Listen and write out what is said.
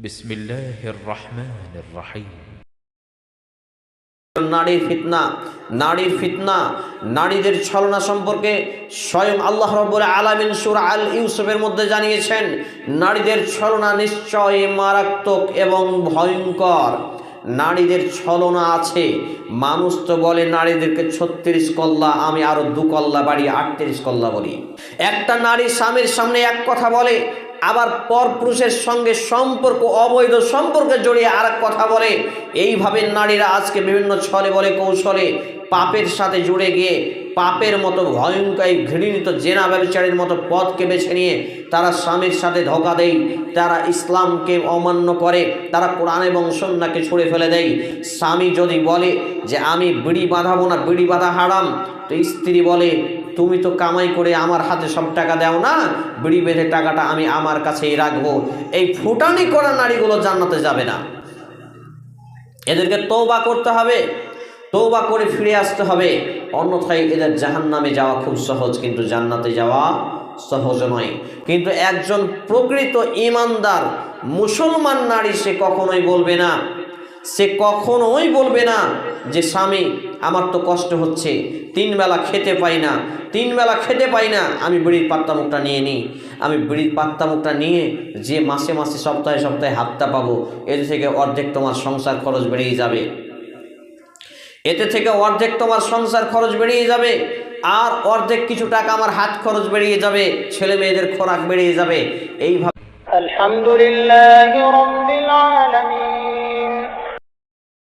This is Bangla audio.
بسم الله الرحمن الرحيم নারীর ফিতনা নারীর ফিতনা নারীদের ছলনা সম্পর্কে স্বয়ং আল্লাহ রব্বুল আলামিন সূরা আল ইউসুফের মধ্যে জানিয়েছেন নারীদের ছলনা নিশ্চয়ই মারাত্মক এবং ভয়ঙ্কর নারীদের ছলনা আছে মানুষ তো বলে নারীদেরকে ছত্রিশ কল্লা আমি আরো দু কল্লা বাড়ি আটত্রিশ কল্লা বলি একটা নারী স্বামীর সামনে এক কথা বলে আবার পরপুরুষের সঙ্গে সম্পর্ক, অবৈধ সম্পর্কে জড়িয়ে আর কথা বলে। এইভাবে নারীরা আজকে বিভিন্ন ছলে বলে, কৌশলে পাপের সাথে জুড়ে গিয়ে পাপের মতো ভয়ঙ্কর ঘৃণিত জেনা ব্যবচারীর মতো পথকে বেছে নিয়ে তারা স্বামীর সাথে ধোকা দেয়, তারা ইসলামকে অমান্য করে, তারা কোরআন এবং সন্নাকে ছুঁড়ে ফেলে দেয়। স্বামী যদি বলে যে, আমি বিড়ি বাঁধাবো না, বিড়ি বাঁধা হারাম তো স্ত্রী বলে তুমি তো কামাই করে আমার হাতে সব টাকা দাও না, বিড়ি বেঁধে টাকাটা আমি আমার কাছেই রাখব। এই ফুটানি করা নারীগুলো জান্নাতে যাবে না। এদেরকে তৌবা করতে হবে তৌবা করে ফিরে আসতে হবে। অন্যথায় এদের জাহান্নামে যাওয়া খুব সহজ, কিন্তু জান্নাতে যাওয়া সহজ নয়। কিন্তু একজন প্রকৃত ইমানদার মুসলমান নারী সে কখনোই বলবে না সে কখনোই বলবে না যে, স্বামী, আমার তো কষ্ট হচ্ছে, তিন বেলা খেতে পাই না, তিন বেলা খেতে পাই না, আমি বিড়ির পাত্তামুখটা নিয়ে নিই। আমি বিড়ির পাত্তামুখটা নিয়ে যে মাসে মাসে, সপ্তাহে সপ্তাহে হাতটা পাবো, এতে থেকে অর্ধেক তোমার সংসার খরচ বেড়েই যাবে। এতে থেকে অর্ধেক তোমার সংসার খরচ বেড়েই যাবে, আর অর্ধেক কিছু টাকা আমার হাত খরচ বেড়িয়ে যাবে, ছেলে মেয়েদের খোরাক বেড়িয়ে যাবে। এইভাবে আলহামদুলিল্লাহ